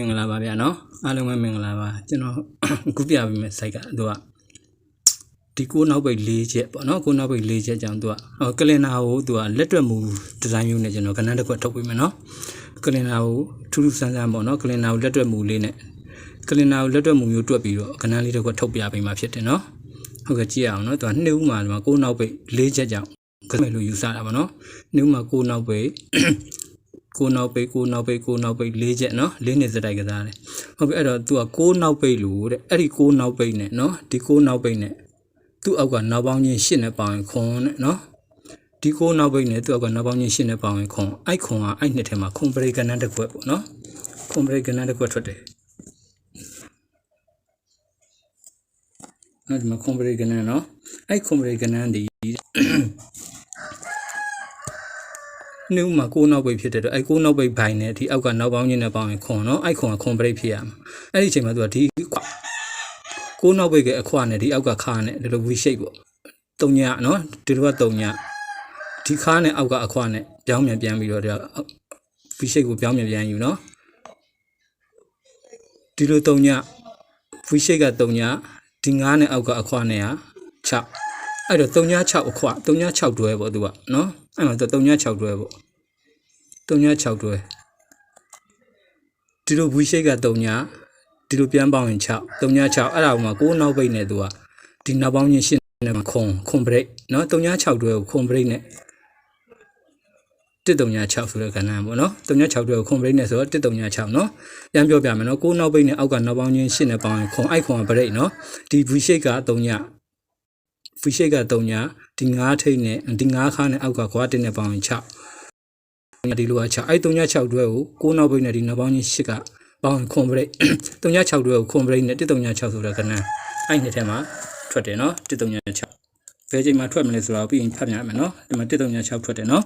င်္ဂလာပါဗျာနော်အားလုံးပဲမင်္ဂလာပါကျွန်တော်အခုပြပေးမယ့် site ကသူကဒီကိုနောက်ပိတ်၄ချက်ပေါ့နော်ကိုနောက်ပိတ်၄ချက်ကြောင့်သူကဟောကလင်နာကိုသူကလက်တွက်မှုဒီဇိုင်းမျိုးနဲ့ကျွန်တော်ကဏ္ဍတစ်ခွက်ထုတ်ပေးမယ်နော်ကလင်နာကိုထူးထူးဆန်းဆန်းပေါ့နော်ကလင်နာကိုလက်တွက်မှုလေးနဲ့ကလင်နာကိုလက်တွက်မှုမျိုးတွက်ပြီးတော့ကဏ္ဍလေးတစ်ခွက်ထုတ်ပြပေးမှာဖြစ်တယ်နော်ဟုတ်ကဲ့ကြည့်အောင်နော်သူကနှစ်ဦးမှာဒီမှာကိုနောက်ပိတ်၄ချက်ကြောင့်ကမယ်လို့ယူဆတာပါနော်နှစ်ဦးမှာကိုနောက်ပိတ် ကိုနောက်ပိတ်ကိုနောက်ပိတ်ကိုနောက်ပိတ်၄ချက်နော်၄နှစ်စတိုက်ကစားတယ်ဟုတ်ပြီအဲ့တော့ तू ကကိုနောက်ပိတ်လို့တဲ့အဲ့ဒီကိုနောက်ပိတ်နဲ့နော်ဒီကိုနောက်ပိတ်နဲ့သူ့အောက်ကနောက်ပေါင်းချင်း၈နဲ့ပေါင်းရင်ခွန်နဲ့နော်ဒီကိုနောက်ပိတ်နဲ့သူ့အောက်ကနောက်ပေါင်းချင်း၈နဲ့ပေါင်းရင်ခွန်အိုက်ခွန်ကအဲ့နှစ်ထဲမှာခွန်ပရိကနန်းတစ်ခွက်ပေါ့နော်ခွန်ပရိကနန်းတစ်ခွက်ထွက်တယ်နော်ဒီမှာခွန်ပရိကနန်းနော်အဲ့ခွန်ပရိကနန်းဒီ နှုတ်မှာကိုးနောက်ပိတ်ဖြစ်တဲ့တော့အဲကိုးနောက်ပိတ်ဘိုင်နဲ့ဒီအောက်ကနောက်ပေါင်းချင်းနဲ့ပေါင်းရင်ခွန်နော်အဲခွန်ကခွန်ပရိတ်ဖြစ်ရမှာအဲ့ဒီအချိန်မှာသူကဒီကိုးနောက်ပိတ်ကအခွနဲ့ဒီအောက်ကခါနဲ့ဒီလို V shape ပေါ့တုံညနော်ဒီလိုကတုံညဒီခါနဲ့အောက်ကအခွနဲ့ပြောင်းပြန်ပြန်ပြီးတော့ဒီ V shape ကိုပြောင်းပြန်ပြန်ယူနော်ဒီလိုတုံည V shape ကတုံညဒီငါးနဲ့အောက်ကအခွနဲ့ဟာ6အဲ့တော့3ည6အခွ3ည6တွဲပေါ့သူကနော် အဲ့မှာ3ည6တွဲပေါ့3ည6တွဲဒီလို V shape က3ညဒီလိုပြန်ပေါင်းရင်6 3ည6အဲ့ဒါကမှ6နောက်ပိတ်နဲ့သူကဒီနောက်ပေါင်းချင်းရှင်းနေမှာခွန်ခွန်ဘရိတ်နော်3ည6တွဲကိုခွန်ဘရိတ်နဲ့136ဆိုတဲ့ကဏ္ဍပေါ့နော်36တွဲကိုခွန်ဘရိတ်နဲ့ဆိုတော့136နော်ပြန်ပြောပြမယ်နော်6နောက်ပိတ်နဲ့အောက်ကနောက်ပေါင်းချင်းရှင်းနေပေါင်းရင်ခွန်အိုက်ခွန်ဘရိတ်နော်ဒီ V shape က3ည V shape က3ညဒီ9ထိပ်နဲ့ဒီ9ခါနဲ့အောက်ကခွာ1နဲ့ပေါင်းရင်6ဒီလိုက6အဲ့3ည6တွဲကို6နောက်ပိတ်နဲ့ဒီနောက်ပေါင်းချင်း8ကပေါင်းခွန်ဘရိတ်3ည6တွဲကိုခွန်ဘရိတ်နဲ့136ဆိုတဲ့ကဏ္ဍအဲ့နှစ်ထဲမှာထွက်တယ်နော်136ဘယ်ချိန်မှာထွက်မလဲဆိုတော့ပြီးရင်ဖတ်ပြရမယ်နော်ဒီမှာ136ထွက်တယ်နော်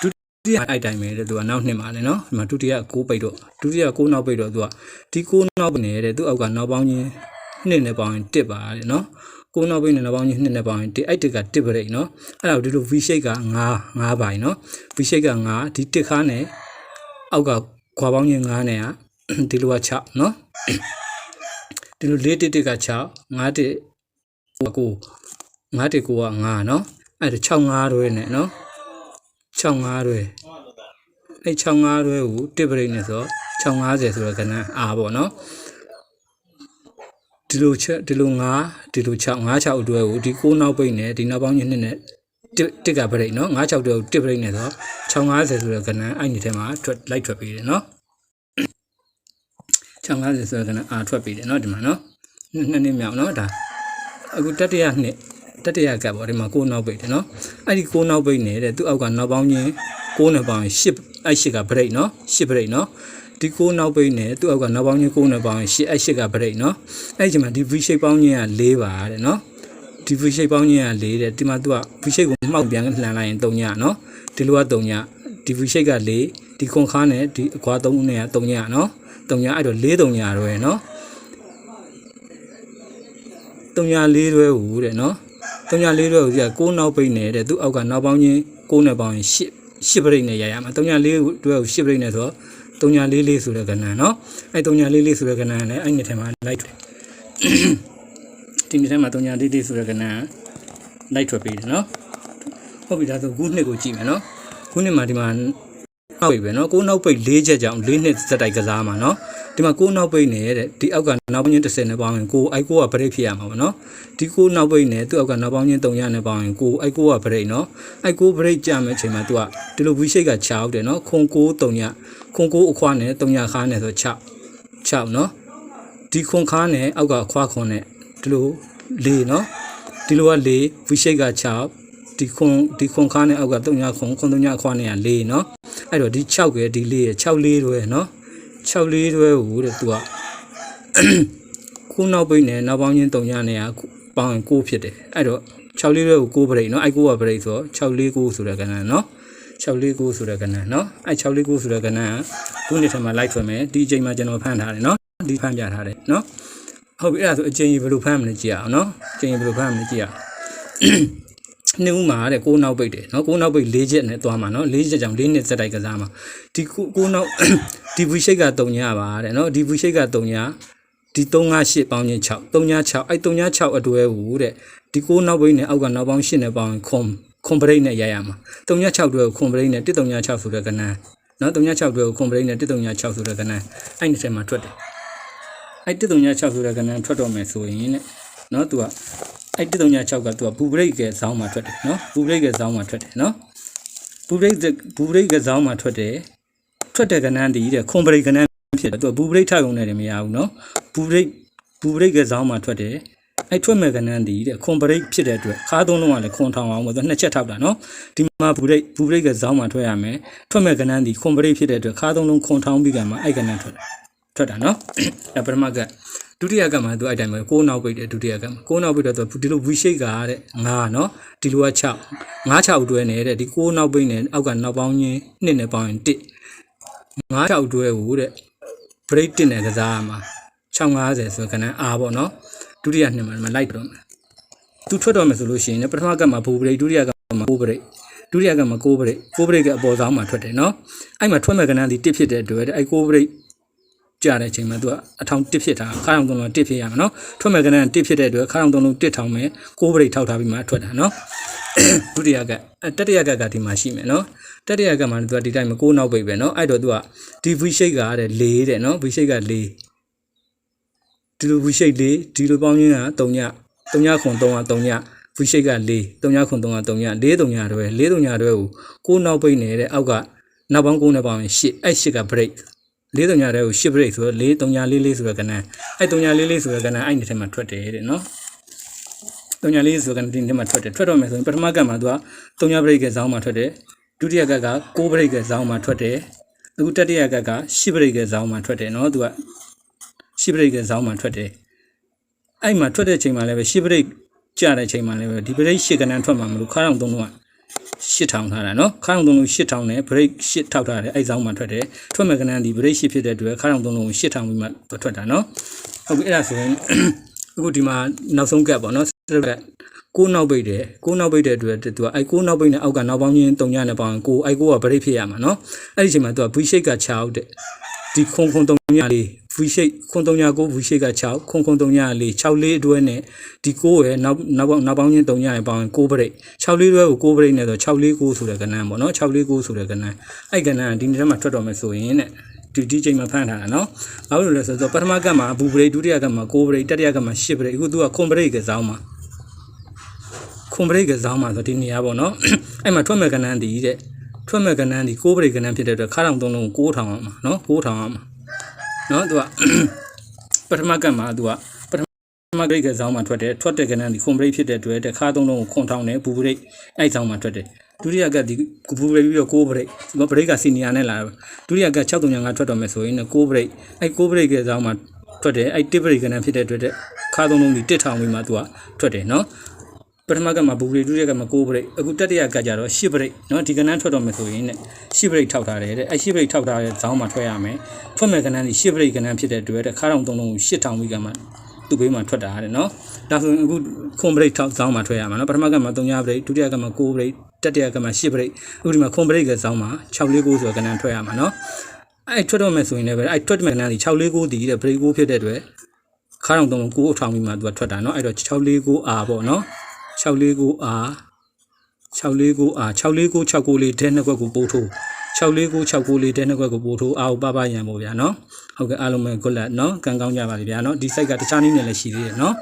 ဒုတိယအဲ့တိုင်းပဲတဲ့သူကနောက်နှစ်မှာလေနော်ဒီမှာဒုတိယ6ပိတ်တော့ဒုတိယ6နောက်ပိတ်တော့သူကဒီ6နောက်ပိတ်နေတဲ့သူ့အောက်ကနောက်ပေါင်းချင်းနှစ်နဲ့ပေါင်းရင်1ပါတဲ့နော် ကိုနောက်ပိတ်နဲ့နောက်ပေါင်းချင်းနှစ်နဲ့ပေါင်းရင်1အဲ့တစ်က1ပရိတ်နော်အဲ့ဒါကိုဒီလို V shape က9 9ပိုင်းနော် V shape က9ဒီတစ်ခါနဲ့အောက်ကခွာပေါင်းချင်း9နဲ့ကဒီလိုက6နော်ဒီလို4တစ်တစ်က6 5တစ်ကို9တစ်ကိုက9နော်အဲ့ဒါ6 5တွဲနဲ့နော်6 5တွဲအဲ့6 5တွဲကိုတစ်ပရိတ်နဲ့ဆို650ဆိုတော့ကဏ္ဍအာပေါ့နော် ဒီလိုချက်ဒီလို9ဒီလို6 5 6အတွဲကိုဒီ6နောက်ပိတ်နဲ့ဒီနောက်ပေါင်းချင်းနှစ်နဲ့တစ်တစ်ကပရိတ်နော်9 6တွဲကိုတစ်ပရိတ်နဲ့ဆို650ဆိုတော့ကဏ္ဍအဲ့ဒီထဲမှာထွက်လိုက်ထွက်ပြီးတယ်နော်650ဆိုတော့ကဏ္ဍအာထွက်ပြီးတယ်နော်ဒီမှာနော်နှစ်နှစ်မြောက်နော်ဒါအခုတတိယနှစ်တတိယကပ်ပေါ့ဒီမှာ6နောက်ပိတ်တယ်နော်အဲ့ဒီ6နောက်ပိတ်နေတဲ့သူ့အောက်ကနောက်ပေါင်းချင်း 6နဲ့ပေါင်းရင်10အဲ့10ကပရိတ်နော်10ပရိတ်နော်ဒီ6နောက်ပိတ်နဲ့သူ့အောက်ကနောက်ပေါင်းချင်း6နဲ့ပေါင်းရင်10အဲ့10ကပရိတ်နော်အဲ့ဒီချိန်မှာဒီ V shape ပေါင်းချင်းက4ပါတဲ့နော်ဒီ V shape ပေါင်းချင်းက4တဲ့ဒီမှာသူက V shape ကိုမှောက်ပြန်လှန်လိုက်ရင်3ညနော်ဒီလိုက3ညဒီ V shape က4ဒီခွန်ခါနဲ့ဒီအကွာ3နဲ့က3ညနော်3ညအဲ့တော့4 3ညတော့ရယ်နော်3ည4တွဲဟူတဲ့နော်3ည4တွဲဟူကြီးက6နောက်ပိတ်နေတဲ့သူ့အောက်ကနောက်ပေါင်းချင်း6နဲ့ပေါင်းရင်10 10ပရိတ်နဲ့ရရမှာ3ည4တွဲကို10ပရိတ်နဲ့ဆိုတော့3ည4 4ဆိုတဲ့ကဏ္ဍနော်အဲ့3ည4 4ဆိုတဲ့ကဏ္ဍနဲ့အဲ့နှစ်ထဲမှာလိုက်တယ်ဒီနှစ်ထဲမှာ3ည4 4ဆိုတဲ့ကဏ္ဍလိုက်ထွက်ပေးတယ်နော်ဟုတ်ပြီဒါဆိုခုနှစ်ကိုကြည့်မယ်နော်ခုနှစ်မှာဒီမှာနောက်ပိတ်ပဲနော်ကိုနောက်ပိတ်၄ချက်ကြောင့်၄နှစ်စက်တိုက်ကစားမှာနော် ဒီမှာကိုနောက်ပိတ်နေတဲ့ဒီအောက်ကနောက်ပေါင်းချင်း30နဲ့ပေါင်းရင်ကိုအိုက်ကိုကဗရိတ်ဖြစ်ရမှာပေါ့နော်ဒီကိုနောက်ပိတ်နေသူ့အောက်ကနောက်ပေါင်းချင်း300နဲ့ပေါင်းရင်ကိုအိုက်ကိုကဗရိတ်နော်အိုက်ကိုဗရိတ်ကြမယ်အချိန်မှာသူကဒီလို V shape က6အောက်တယ်နော်ခွန်ကို300ခွန်ကိုအခွားနဲ့300ခါနဲ့ဆို6 6နော်ဒီခွန်ခါနဲ့အောက်ကအခွားခွန်နဲ့ဒီလို၄နော်ဒီလိုက၄ V shape က6ဒီခွန်ဒီခွန်ခါနဲ့အောက်က300ခွန်ခွန်300ခွားနဲ့က4နော်အဲ့တော့ဒီ6ရဲ့ဒီ4ရဲ့6 4တွဲနော် 6 4တွဲကိုတဲ့သူကခုနောက်ပိတ်နဲ့နောက်ပေါင်းချင်း300နဲ့ကပေါင်းရင်6ဖြစ်တယ်အဲ့တော့6 4တွဲကို6ပရိတ်နော်အဲ့6ကပရိတ်ဆိုတော့6 4 9ဆိုတဲ့ကဏ္ဍနော်649ဆိုတဲ့ကဏ္ဍเนาะအဲ649ဆိုတဲ့ကဏ္ဍကခုနှစ်ထဲမှာ live ထွက်မယ်ဒီအချိန်မှာကျွန်တော်ဖန်ထားတယ်เนาะဒီဖန်ပြထားတယ်เนาะဟုတ်ပြီအဲ့ဒါဆိုအချိန်ကြီးဘယ်လိုဖန်မလဲကြည့်အောင်เนาะအချိန်ကြီးဘယ်လိုဖန်မလဲကြည့်အောင် နှစ်ဦးမှာတဲ့ကိုးနောက်ပိတ်တယ်နော်ကိုးနောက်ပိတ်၄ချက်နဲ့သွားမှာနော်၄ချက်ကြောင့်၄နှစ်စက်တိုက်ကစားမှာဒီကိုကိုးနောက်ဒီဗီရှိတ်က3ညပါတဲ့နော်ဒီဗီရှိတ်က3ညဒီ358ပေါင်းချင်း6 3ည6အဲ့3ည6အတွဲဟူတဲ့ဒီကိုးနောက်ပိတ်နဲ့အောက်ကနောက်ပေါင်း8နဲ့ပေါင်းခွန်ခွန်ပရိတ်နဲ့ရရမှာ3ည6တွဲကိုခွန်ပရိတ်နဲ့136ဆိုတဲ့ကဏ္ဍနော်3ည6တွဲကိုခွန်ပရိတ်နဲ့136ဆိုတဲ့ကဏ္ဍအဲ့ဒီထဲမှာထွက်တယ်အဲ့136ဆိုတဲ့ကဏ္ဍထွက်တော့မယ်ဆိုရင်တဲ့နော်သူက အဲ့136ကသူကဘူဘရိတ်ကဇောင်းမှာထွက်တယ်နော်ဘူဘရိတ်ကဇောင်းမှာထွက်တယ်နော်ဘူဘရိတ်ဘူဘရိတ်ကဇောင်းမှာထွက်တယ်ထွက်တဲ့ကဏ္ဍတည်းတဲ့ခွန်ဘရိတ်ကဏ္ဍဖြစ်တယ်သူကဘူဘရိတ်ထောက်ုံနဲ့လည်းမရဘူးနော်ဘူဘရိတ်ဘူဘရိတ်ကဇောင်းမှာထွက်တယ်အဲ့ထွက်မဲ့ကဏ္ဍတည်းတဲ့ခွန်ဘရိတ်ဖြစ်တဲ့အတွက်ခါးသုံးလုံးကလည်းခွန်ထောင်အောင်ပေါ့သူနှစ်ချက်ထောက်တာနော်ဒီမှာဘူဘရိတ်ဘူဘရိတ်ကဇောင်းမှာထွက်ရမယ်ထွက်မဲ့ကဏ္ဍတည်းခွန်ဘရိတ်ဖြစ်တဲ့အတွက်ခါးသုံးလုံးခွန်ထောင်ပြီးကမှအဲ့ကဏ္ဍထွက်တာထွက်တာနော်အဲပထမက ဒုတိယကမှသူအဲ့တိုင်းပဲကိုးနောက်ပိတ်တယ်ဒုတိယကမှကိုးနောက်ပိတ်တော့သူဒီလို V shape ကတဲ့9နော်ဒီလိုက6 9 6တွဲနေတဲ့ဒီကိုးနောက်ပိတ်နဲ့အောက်ကနောက်ပေါင်းချင်း2နဲ့ပေါင်းရင်1 9 6တွဲဟိုတဲ့ break 1နဲ့ကစားရမှာ650ဆိုကဏ္ဍ R ပေါ့နော်ဒုတိယနှစ်မှာလိုက်တော့မယ်သူထွက်တော့မယ်ဆိုလို့ရှိရင်လည်းပထမကမှဘူ break ဒုတိယကမှကို break ဒုတိယကမှကို break ကို break ကအပေါ်ဆောင်မှာထွက်တယ်နော်အဲ့မှာထွက်မဲ့ကဏ္ဍဒီ1ဖြစ်တဲ့အတွက်အဲ့ကို break ကြတဲ့အချိန်မှာသူကအထောင်တစ်ဖြစ်တာခါအောင်သုံးလုံးတစ်ဖြစ်ရမှာနော်ထွက်မဲ့ကနန်းတစ်ဖြစ်တဲ့အတွက်ခါအောင်သုံးလုံးတစ်ထောင်မယ်ကိုးပရိတ်ထောက်ထားပြီးမှထွက်တာနော်ဒုတိယကအဲတတိယကကဒီမှာရှိမယ်နော်တတိယကမှာသူကဒီတိုင်းမကိုးနောက်ပိတ်ပဲနော်အဲ့တော့သူကဒီ V shape ကတဲ့၄တဲ့နော် V shape က၄ဒီလို V shape ၄ဒီလိုပေါင်းရင်းက3ည3ညခွန်3က3ည V shape က4 3ညခွန်3က3ည4 3ညတွဲ4 3ညတွဲကိုကိုးနောက်ပိတ်နေတဲ့အောက်ကနောက်ပေါင်း9နဲ့ပေါင်းရင်8အဲ့8က break လေးတုံညာတဲ့ကိုရှစ်ဘရိတ်ဆိုတော့လေးတုံညာလေးလေးဆိုတဲ့ကဏ္ဍအဲ့တုံညာလေးလေးဆိုတဲ့ကဏ္ဍအဲ့ဒီထဲမှာထွက်တယ်တဲ့နော်တုံညာလေးဆိုတဲ့ကဏ္ဍဒီထဲမှာထွက်တယ်ထွက်တော့မယ်ဆိုရင်ပထမကမှာသူကတုံညာဘရိတ်ကဇောင်းမှာထွက်တယ်ဒုတိယကက6ဘရိတ်ကဇောင်းမှာထွက်တယ်အခုတတိယကက10ဘရိတ်ကဇောင်းမှာထွက်တယ်နော်သူက10ဘရိတ်ကဇောင်းမှာထွက်တယ်အဲ့မှာထွက်တဲ့ချိန်မှာလည်းပဲ10ဘရိတ်ကျတဲ့ချိန်မှာလည်းပဲဒီဘရိတ်10ကဏ္ဍထွက်မှာမလို့ခါအောင်သုံးလုံးက ရှစ်ထောင်ထားတာနော်ခါအောင်သုံးလုံးရှစ်ထောင်နဲ့ break ရှစ်ထောက်ထားတယ်အဲ့ဇောင်းမှာထွက်တယ်ထွက်မဲ့ကနန်းဒီ break ရှစ်ဖြစ်တဲ့အတွက်ခါအောင်သုံးလုံးရှစ်ထောင်ပြီးမှထွက်တာနော်ဟုတ်ပြီအဲ့ဒါဆိုရင်အခုဒီမှာနောက်ဆုံးကပ်ပေါ့နော်စက်ကကိုးနောက်ပိတ်တယ်ကိုးနောက်ပိတ်တဲ့အတွက်သူကအဲ့ကိုးနောက်ပိတ်နဲ့အောက်ကနောက်ပေါင်းချင်း3ညနဲ့ပေါင်းရင်ကိုအဲ့ကိုက break ဖြစ်ရမှာနော်အဲ့ဒီအချိန်မှာသူက V shape က 6out တဲ့ ဒီခွန်ခွန်3ညလေး V shape ခွန်3ည9 V shape က6ခွန်ခွန်3ညလေး6လေးအတွဲနဲ့ဒီ9ရဲ့နောက်နောက်ပေါင်းနောက်ပေါင်းချင်း3ညရဲ့ပေါင်းရင်9 break 6လေးတွဲကို9 break နဲ့ဆို6လေး9ဆိုတဲ့ကဏ္ဍပေါ့နော်6လေး9ဆိုတဲ့ကဏ္ဍအဲ့ကဏ္ဍကဒီနေ့ထဲမှာထွက်တော်မယ်ဆိုရင်တဲ့ဒီဒီချိန်မှာဖမ်းထားတာနော်။ဘာလို့လဲဆိုတော့ပထမကမှာဘူဘရိတ်ဒုတိယကမှာ6ဘရိတ်တတိယကမှာ10ဘရိတ်အခုသူကခွန်ဘရိတ်ကစားမှာခွန်ဘရိတ်ကစားမှာဆိုဒီနေရာပေါ့နော်။အဲ့မှာထွက်မဲ့ကဏ္ဍဒီတဲ့ ထွက်မဲ့ကဏ္ဍဒီ6ဘရိတ်ကဏ္ဍဖြစ်တဲ့အတွက်ခါတောင်သုံးလုံးကို6000အောင်မှာနော်6000အောင်မှာနော်သူကပထမကမှာသူကပထမဂရိတ်ကစားမှာထွက်တယ်ထွက်တဲ့ကဏ္ဍဒီခွန်ဘရိတ်ဖြစ်တဲ့အတွက်တခါသုံးလုံးကိုခွန်ထောင်တယ်ဘူဘရိတ်အဲ့ဆောင်မှာထွက်တယ်ဒုတိယကဒီဘူဘရိတ်ပြီးတော့6ဘရိတ်ဒီဘရိတ်ကစီနီယာနဲ့လာတယ်ဒုတိယက6335ထွက်တော့မယ်ဆိုရင်6ဘရိတ်အဲ့6ဘရိတ်ကစားမှာထွက်တယ်အဲ့1ဘရိတ်ကဏ္ဍဖြစ်တဲ့အတွက်ခါသုံးလုံးဒီတစ်ထောင်ပြီးမှသူကထွက်တယ်နော် ပထမကမှဘူဘရိတ်ဒုတိယကမှ6ဘရိတ်အခုတတိယကကြတော့10ဘရိတ်เนาะဒီကဏ္ဍထွက်တော့မယ်ဆိုရင်တဲ့10ဘရိတ်ထောက်ထားတယ်တဲ့အဲ10ဘရိတ်ထောက်ထားတဲ့ဇောင်းမှာထွက်ရမယ်ထွက်မဲ့ကဏ္ဍဒီ10ဘရိတ်ကဏ္ဍဖြစ်တဲ့အတွက်တဲ့ခါတောင်သုံးလုံးကို8000ပြီးကမှသူ့ဘေးမှာထွက်တာတဲ့เนาะဒါဆိုရင်အခုခွန်ဘရိတ်ထောက်ဇောင်းမှာထွက်ရမှာเนาะပထမကမှ3ဘရိတ်ဒုတိယကမှ6ဘရိတ်တတိယကမှ10ဘရိတ်အခုဒီမှာခွန်ဘရိတ်ကဇောင်းမှာ649ဆိုတဲ့ကဏ္ဍထွက်ရမှာเนาะအဲထွက်တော့မယ်ဆိုရင်လည်းပဲအဲထွက်မဲ့ကဏ္ဍဒီ649ဒီတဲ့ဘရိတ်6ဖြစ်တဲ့အတွက်ခါတောင်သုံးလုံး9အထောင်ပြီးမှသူကထွက်တာเนาะအဲ့တော့ 649R ပေါ့เนาะ 649R 649R 64969လေးတဲနှစ်ခွက်ကိုပို့ထိုး64969လေးတဲနှစ်ခွက်ကိုပို့ထိုးအာကိုပပရန်ပေါ့ဗျာနော်ဟုတ်ကဲ့အားလုံးပဲ good luck နော်ကံကောင်းကြပါလိမ့်ဗျာနော်ဒီ site ကတခြားနည်းနဲ့လည်းရှိသေးတယ်နော်